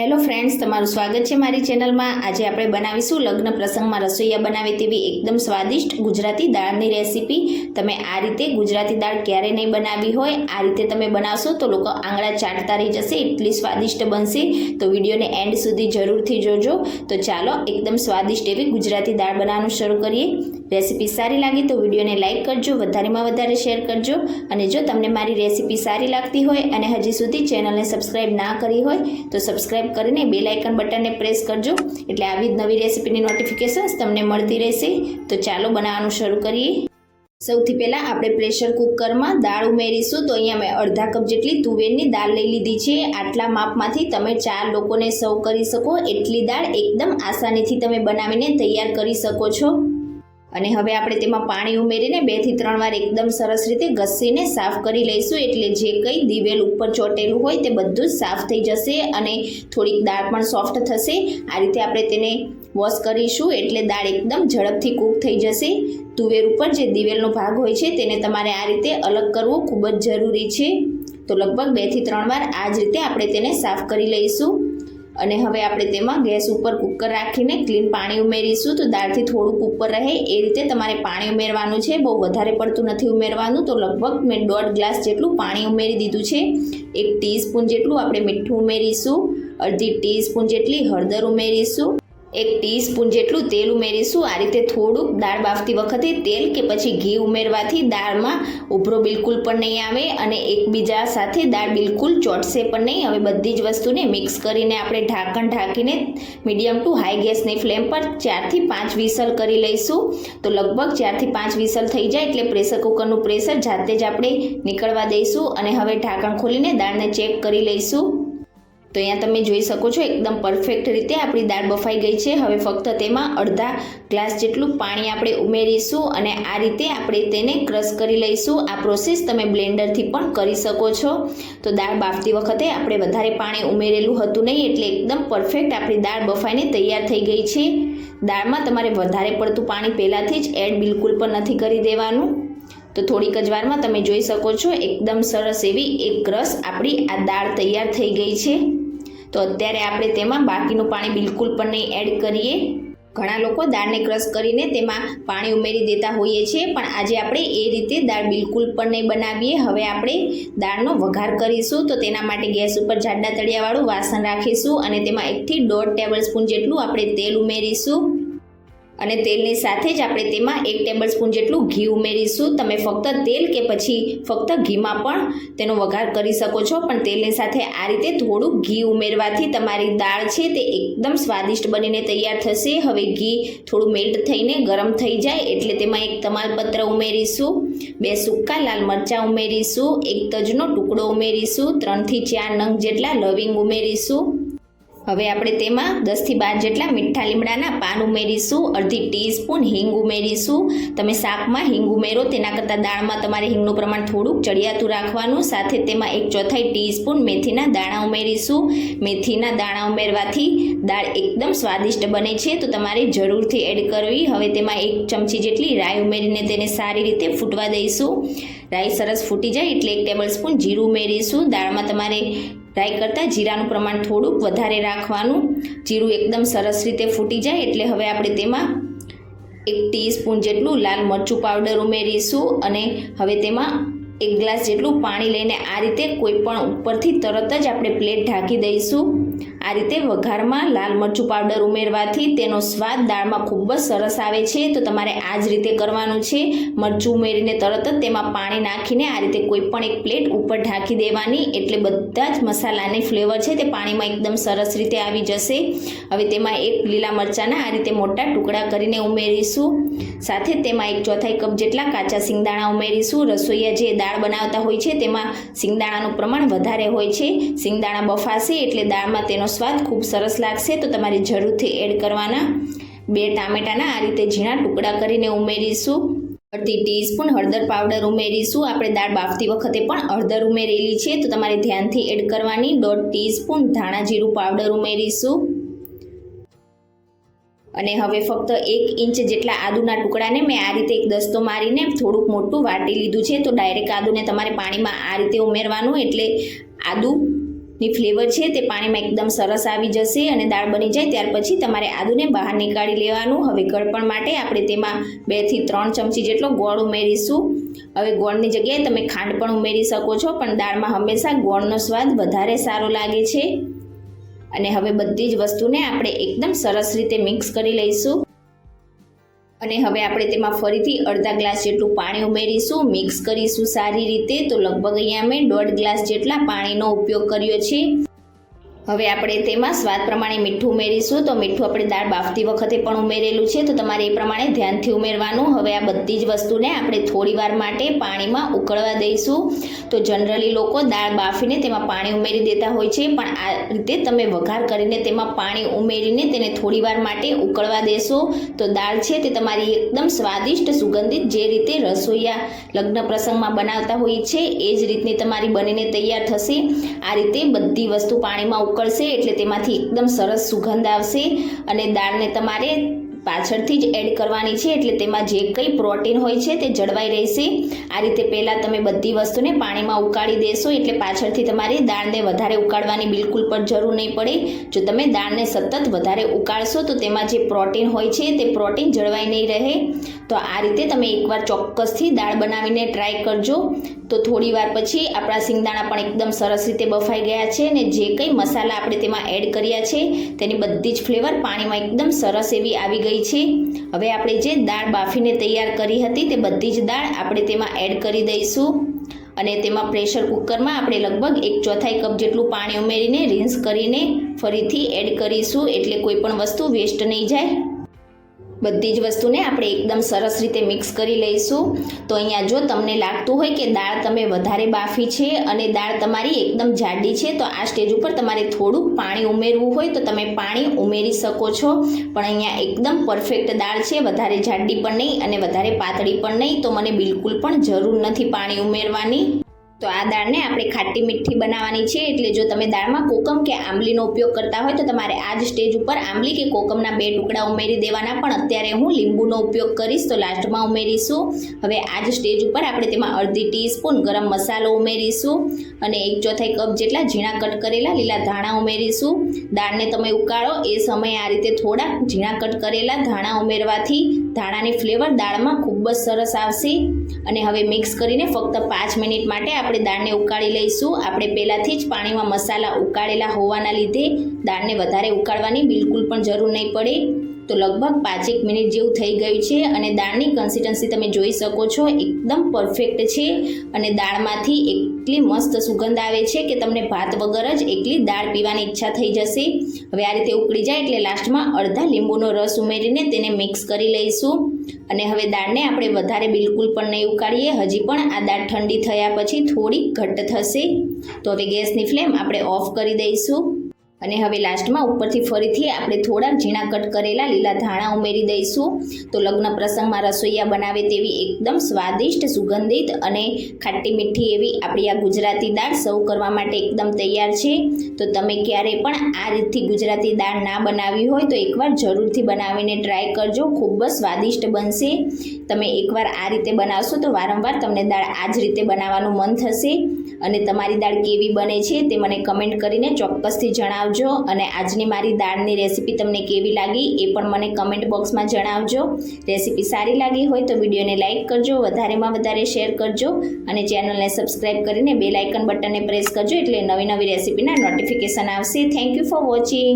Hello friends તમારું સ્વાગત છે મારી ચેનલમાં. આજે આપણે બનાવીશું લગ્ન પ્રસંગમાં રસોઈયા બનાવે તેવી એકદમ સ્વાદિષ્ટ ગુજરાતી દાળની રેસીપી. તમે આ રીતે ગુજરાતી દાળ ક્યારે નહીં બનાવી હોય, આ રીતે તમે બનાવશો તો લોકો આંગળા ચાટતા રહી જશે, એટલી સ્વાદિષ્ટ બનશે. તો વિડીયોને એન્ડ સુધી જરૂરથી જોજો. તો ચાલો એકદમ સ્વાદિષ્ટ એવી ગુજરાતી દાળ બનાવવાનું શરૂ કરીએ. રેસીપી સારી લાગી તો વિડીયોને લાઇક કરજો, વધારેમાં વધારે શેર કરજો. અને જો તમને મારી રેસીપી સારી લાગતી હોય અને હજી સુધી ચેનલને સબસ્ક્રાઈબ ના કરી હોય, તો કરીને બેલ આઇકન બટનને પ્રેસ કરજો. એટલે આવી જ નવી રેસીપીની નોટિફિકેશન્સ તમને મળતી રહેશે. તો ચાલો બનાવવાનું શરૂ કરીએ. સૌથી પહેલાં આપણે પ્રેશર કુકરમાં દાળ ઉમેરીશું. તો અહીંયા મેં અડધા કપ જેટલી તુવેરની દાળ લઈ લીધી છે. આટલા માપમાંથી તમે ચાર લોકોને સર્વ કરી શકો. એટલી દાળ એકદમ આસાનીથી તમે બનાવીને તૈયાર કરી શકો છો. અને હવે આપણે તેમાં પાણી ઉમેરીને બેથી ત્રણ વાર એકદમ સરસ રીતે ઘસીને સાફ કરી લઈશું. એટલે જે કંઈ દિવેલ ઉપર ચોટેલું હોય તે બધું સાફ થઈ જશે અને થોડીક દાળ પણ સોફ્ટ થશે. આ રીતે આપણે તેને વોશ કરીશું એટલે દાળ એકદમ ઝડપથી કૂક થઈ જશે. તુવેર ઉપર જે દિવેલનો ભાગ હોય છે તેને તમારે આ રીતે અલગ કરવો ખૂબ જ જરૂરી છે. તો લગભગ બેથી ત્રણ વાર આ જ રીતે આપણે તેને સાફ કરી લઈશું. અને હવે આપણે તેમાં ગેસ ઉપર કુકર રાખીને ક્લીન પાણી ઉમેરીશું. તો દાળથી થોડુંક ઉપર રહે. એ રીતે તમારે પાણી ઉમેરવાનું છે. બહુ વધારે પડતું નથી ઉમેરવાનું. તો લગભગ મેં દોઢ ગ્લાસ જેટલું પાણી ઉમેરી દીધું છે. એક ટીસ્પૂન જેટલું આપણે મીઠું ઉમેરીશું. અડધી ટીસ્પૂન જેટલી હળદર ઉમેરીશું. એક ટીસ્પૂન જેટલું તેલ ઉમેરીશું. આ રીતે થોડુંક દાળ બાફતી વખતે તેલ કે પછી ઘી ઉમેરવાથી દાળમાં ઉભરો બિલકુલ પણ નહીં આવે અને એકબીજા સાથે દાળ બિલકુલ ચોટશે પણ નહીં. હવે બધી જ વસ્તુને મિક્સ કરીને આપણે ઢાંકણ ઢાંકીને મીડિયમ ટુ હાઈ ગેસની ફ્લેમ પર ચારથી પાંચ વિસલ કરી લઈશું. તો લગભગ ચારથી પાંચ વિસલ થઈ જાય એટલે પ્રેશર કુકરનું પ્રેશર જાતે જ આપણે નીકળવા દઈશું અને હવે ઢાંકણ ખોલીને દાળને ચેક કરી લઈશું. તો અહીંયા તમે જોઈ શકો છો, એકદમ પરફેક્ટ રીતે આપણી દાળ બફાઈ ગઈ છે. હવે ફક્ત તેમાં અડધા ગ્લાસ જેટલું પાણી આપણે ઉમેરીશું અને આ રીતે આપણે તેને ક્રશ કરી લઈશું. આ પ્રોસેસ તમે બ્લેન્ડરથી પણ કરી શકો છો. તો દાળ બાફતી વખતે આપણે વધારે પાણી ઉમેરેલું હતું નહીં, એટલે એકદમ પરફેક્ટ આપણી દાળ બફાઈને તૈયાર થઈ ગઈ છે. દાળમાં તમારે વધારે પડતું પાણી પહેલાંથી જ એડ બિલકુલ પણ નથી કરી દેવાનું. તો થોડીક જ વારમાં તમે જોઈ શકો છો, એકદમ સરસ એવી એક રસ આપણી આ દાળ તૈયાર થઈ ગઈ છે. તો અત્યારે આપણે તેમાં બાકીનું પાણી બિલકુલ પણ નહીં એડ કરીએ. ઘણા લોકો દાળને ક્રશ કરીને તેમાં પાણી ઉમેરી દેતા હોઈએ છીએ, પણ આજે આપણે એ રીતે દાળ બિલકુલ પણ નહીં બનાવીએ. હવે આપણે દાળનો વઘાર કરીશું તો તેના માટે ગેસ ઉપર જાડા તળિયાવાળું વાસણ રાખીશું અને તેમાં એકથી દોઢ ટેબલ સ્પૂન જેટલું આપણે તેલ ઉમેરીશું. અને તેલની સાથે જ આપણે તેમાં એક ટેબલ સ્પૂન જેટલું ઘી ઉમેરીશું. તમે ફક્ત તેલ કે પછી ફક્ત ઘીમાં પણ તેનો વઘાર કરી શકો છો. પણ તેલની સાથે આ રીતે થોડું ઘી ઉમેરવાથી તમારી દાળ છે તે એકદમ સ્વાદિષ્ટ બનીને તૈયાર થશે. હવે ઘી થોડું મેલ્ટ થઈને ગરમ થઈ જાય એટલે તેમાં એક તમાલપત્ર ઉમેરીશું. બે સૂકા લાલ મરચાં ઉમેરીશું. એક તજનો ટુકડો ઉમેરીશું. ત્રણથી ચાર નંગ જેટલા લવિંગ ઉમેરીશું. હવે આપણે તેમાં દસથી બાર જેટલા મીઠા લીમડાના પાન ઉમેરીશું, અડધી ટીસ્પૂન હિંગ ઉમેરીશું. તમે શાકમાં હિંગ ઉમેરો, તેના કરતાં દાળમાં તમારે હિંગનું પ્રમાણ થોડુંક ચડિયાતું રાખવાનું. સાથે તેમાં એક ચોથાઈ ટીસ્પૂન મેથીના દાણા ઉમેરીશું. મેથીના દાણા ઉમેરવાથી દાળ એકદમ સ્વાદિષ્ટ બને છે, તો તમારે જરૂરથી એડ કરવી. હવે તેમાં એક ચમચી જેટલી રાઈ ઉમેરીને તેને સારી રીતે ફૂટવા દઈશું. રાઈ સરસ ફૂટી જાય એટલે એક ટેબલ સ્પૂન જીરું ઉમેરીશું. દાળમાં તમારે રાઈ કરતાં જીરાનું પ્રમાણ થોડુંક વધારે રાખવાનું. જીરું એકદમ સરસ રીતે ફૂટી જાય એટલે હવે આપણે તેમાં એક ટીસ્પૂન જેટલું લાલ મરચું પાવડર ઉમેરીશું અને હવે તેમાં એક ગ્લાસ જેટલું પાણી લઈને આ રીતે કોઈ પણ ઉપરથી તરત જ આપણે પ્લેટ ઢાંકી દઈશું. આ રીતે વઘારમાં લાલ મરચું પાવડર ઉમેરવાથી તેનો સ્વાદ દાળમાં ખૂબ જ સરસ આવે છે. તો તમારે આ જ રીતે કરવાનું છે. મરચું ઉમેરીને તરત જ તેમાં પાણી નાખીને આ રીતે કોઈ પણ એક પ્લેટ ઉપર ઢાંકી દેવાની. એટલે બધા જ મસાલાની ફ્લેવર છે તે પાણીમાં એકદમ સરસ રીતે આવી જશે. હવે તેમાં એક લીલા મરચાંના આ રીતે મોટા ટુકડા કરીને ઉમેરીશું. સાથે તેમાં એક ચોથાઈ કપ જેટલા કાચા સિંગદાણા ઉમેરીશું. રસોઈયા જે દાળ બનાવતા હોય છે તેમાં સિંગદાણાનું પ્રમાણ વધારે હોય છે. સિંગદાણા બફાશે એટલે દાળમાં તેનો સ્વાદ ખૂબ સરસ લાગશે, તો તમારે જરૂરથી એડ કરવાના. બે ટામેટાના આ રીતે ઝીણા ટુકડા કરીને ઉમેરીશું. અડધી ટીસ્પૂન હળદર પાવડર ઉમેરીશું. આપણે દાળ બાફતી વખતે પણ હળદર ઉમેરેલી છે, તો તમારે ધ્યાનથી એડ કરવાની. દોઢ ટીસ્પૂન ધાણા જીરું પાવડર ઉમેરીશું. અને હવે ફક્ત એક ઇંચ જેટલા આદુના ટુકડાને મેં આ રીતે એક દસ્તો મારીને થોડુંક મોટું વાટી લીધું છે, તો ડાયરેક્ટ આદુને તમારે પાણીમાં આ રીતે ઉમેરવાનું, એટલે આદુ ની ફ્લેવર છે તે પાણીમાં એકદમ સરસ આવી જશે અને દાળ બની જાય ત્યાર પછી તમારે આદુને બહાર નીકાળી લેવાનું. હવે ગળપણ માટે આપણે તેમાં બેથી ત્રણ ચમચી જેટલો ગોળ ઉમેરીશું. હવે ગોળની જગ્યાએ તમે ખાંડ પણ ઉમેરી શકો છો, પણ દાળમાં હંમેશા ગોળનો સ્વાદ વધારે સારો લાગે છે. અને હવે બધી જ વસ્તુને આપણે એકદમ સરસ રીતે મિક્સ કરી લઈશું. અને હવે આપણે તેમાં ફરીથી અડધા ગ્લાસ જેટલું પાણી ઉમેરીશું મિક્સ કરીશું સારી રીતે. તો લગભગ અહીંયા મેં દોઢ ગ્લાસ જેટલા પાણીનો ઉપયોગ કર્યો છે. હવે આપણે તેમાં સ્વાદ પ્રમાણે મીઠું ઉમેરીશું. તો મીઠું આપણે દાળ બાફતી વખતે પણ ઉમેરેલું છે. તો તમારે એ પ્રમાણે ધ્યાનથી ઉમેરવાનું. હવે આ બધી જ વસ્તુને આપણે થોડીવાર માટે પાણીમાં ઉકળવા દઈશું. તો જનરલી લોકો દાળ બાફીને તેમાં પાણી ઉમેરી દેતા હોય છે. પણ આ રીતે તમે વઘાર કરીને તેમાં પાણી ઉમેરીને તેને થોડીવાર માટે ઉકળવા દેશો. તો દાળ છે તે તમારી એકદમ સ્વાદિષ્ટ, સુગંધિત જે રીતે રસોઈયા લગ્ન પ્રસંગમાં બનાવતા હોય છે, એ જ રીતની તમારી બનીને તૈયાર થશે. આ રીતે બધી વસ્તુ પાણીમાં ઉકળશે એટલે તેમાંથી એકદમ સરસ સુગંધ આવશે અને દાળને તમારે પાછળથી જ એડ કરવાની છે એટલે તેમાં જે કંઈ પ્રોટીન હોય છે તે જળવાઈ રહેશે. આ રીતે પહેલાં તમે બધી વસ્તુને પાણીમાં ઉકાળી દેશો એટલે પાછળથી તમારે દાળને વધારે ઉકાળવાની બિલકુલ પણ જરૂર નહીં પડે. જો તમે દાળને સતત વધારે ઉકાળશો તો તેમાં જે પ્રોટીન હોય છે તે પ્રોટીન જળવાઈ નહીં રહે. તો આ રીતે તમે એકવાર ચોક્કસથી દાળ બનાવીને ટ્રાય કરજો. તો થોડી વાર પછી આપણા સિંગદાણા પણ એકદમ સરસ રીતે બફાઈ ગયા છે અને જે કંઈ મસાલા આપણે તેમાં એડ કર્યા છે, તેની બધી જ ફ્લેવર પાણીમાં એકદમ સરસ એવી આવી ગઈ છે. હવે આપણે જે દાળ બાફીને તૈયાર કરી હતી તે બધી જ દાળ આપણે તેમાં એડ કરી દઈશું. અને તેમાં પ્રેશર કુકરમાં આપણે લગભગ એક ચોથાઈ કપ જેટલું પાણી ઉમેરીને રિન્સ કરીને ફરીથી એડ કરીશું એટલે કોઈ પણ વસ્તુ વેસ્ટ નહીં જાય. બધી જ વસ્તુને આપણે એકદમ સરસ રીતે મિક્સ કરી લઈશું. તો અહીંયા જો તમને લાગતું હોય કે દાળ તમે વધારે બાફી છે અને દાળ તમારી એકદમ જાડી છે, તો આ સ્ટેજ ઉપર તમારે થોડુંક પાણી ઉમેરવું હોય તો તમે પાણી ઉમેરી શકો છો. પણ અહીંયા એકદમ પરફેક્ટ દાળ છે, વધારે જાડી પણ નહીં અને વધારે પાતળી પણ નહીં, તો મને બિલકુલ પણ જરૂર નથી પાણી ઉમેરવાની. તો આ દાળને આપણે ખાટી મીઠી બનાવવાની છે. એટલે જો તમે દાળમાં કોકમ કે આંબલીનો ઉપયોગ કરતા હોય તો તમારે આ જ સ્ટેજ ઉપર આંબલી કે કોકમના બે ટુકડા ઉમેરી દેવાના. પણ અત્યારે હું લીંબુનો ઉપયોગ કરીશ તો લાસ્ટમાં ઉમેરીશું. હવે આ જ સ્ટેજ ઉપર આપણે તેમાં અડધી ટીસ્પૂન ગરમ મસાલો ઉમેરીશું અને એક ચોથાઈ કપ જેટલા ઝીણા કટ કરેલા લીલા ધાણા ઉમેરીશું. દાળને તમે ઉકાળો. એ સમયે આ રીતે થોડા ઝીણા કટ કરેલા ધાણા ઉમેરવાથી ધાણાની ફ્લેવર દાળમાં ખૂબ જ સરસ આવશે. અને હવે મિક્સ કરીને ફક્ત પાંચ મિનિટ માટે આપણે દાળને ઉકાળી લઈશું. આપણે પહેલાંથી જ પાણીમાં મસાલા ઉકાળેલા હોવાના લીધે દાળને વધારે ઉકાળવાની બિલકુલ પણ જરૂર નહીં પડે. તો લગભગ પાંચેક મિનિટ જેવું થઈ ગયું છે અને દાળની કન્સિસ્ટન્સી તમે જોઈ શકો છો, એકદમ પરફેક્ટ છે અને દાળમાંથી એટલી મસ્ત સુગંધ આવે છે કે તમને ભાત વગર જ એકલી દાળ પીવાની ઈચ્છા થઈ જશે. હવે આ રીતે ઉકળી જાય એટલે લાસ્ટમાં અડધા લીંબુનો રસ ઉમેરીને તેને મિક્સ કરી લઈશું. અને હવે દાળને આપણે વધારે બિલકુલ પણ નહીં ઉકાળીએ, હજી પણ આ દાળ ઠંડી થયા પછી થોડી ઘટ્ટ થશે. તો હવે ગેસની ફ્લેમ આપણે ઓફ કરી દઈશું. અને હવે લાસ્ટમાં ઉપરથી ફરીથી આપણે થોડાક ઝીણા કટ કરેલા લીલા ધાણા ઉમેરી દઈશું. તો લગ્ન પ્રસંગમાં રસોઈયા બનાવે તેવી એકદમ સ્વાદિષ્ટ, સુગંધિત અને ખાટી મીઠી એવી આપણી આ ગુજરાતી દાળ સર્વ કરવા માટે એકદમ તૈયાર છે. તો તમે ક્યારેય પણ આ રીતથી ગુજરાતી દાળ ના બનાવી હોય તો એકવાર જરૂરથી બનાવીને ટ્રાય કરજો. ખૂબ જ સ્વાદિષ્ટ બનશે. તમે એકવાર આ રીતે બનાવશો તો વારંવાર તમને દાળ આ જ રીતે બનાવવાનું મન થશે. અને તમારી દાળ કેવી બને છે તે મને કમેન્ટ કરીને ચોક્કસથી જણાવજો અને આજની મારી દાળની રેસીપી તમને કેવી લાગી એ પણ મને કમેન્ટ બોક્સમાં જણાવજો. રેસીપી સારી લાગી હોય તો વિડીયોને લાઇક કરજો, વધારેમાં વધારે શેર કરજો અને ચેનલને સબસ્ક્રાઇબ કરીને બે લાઇકન બટનને પ્રેસ કરજો એટલે નવી નવી રેસીપીના નોટિફિકેશન આવશે. Thank you for watching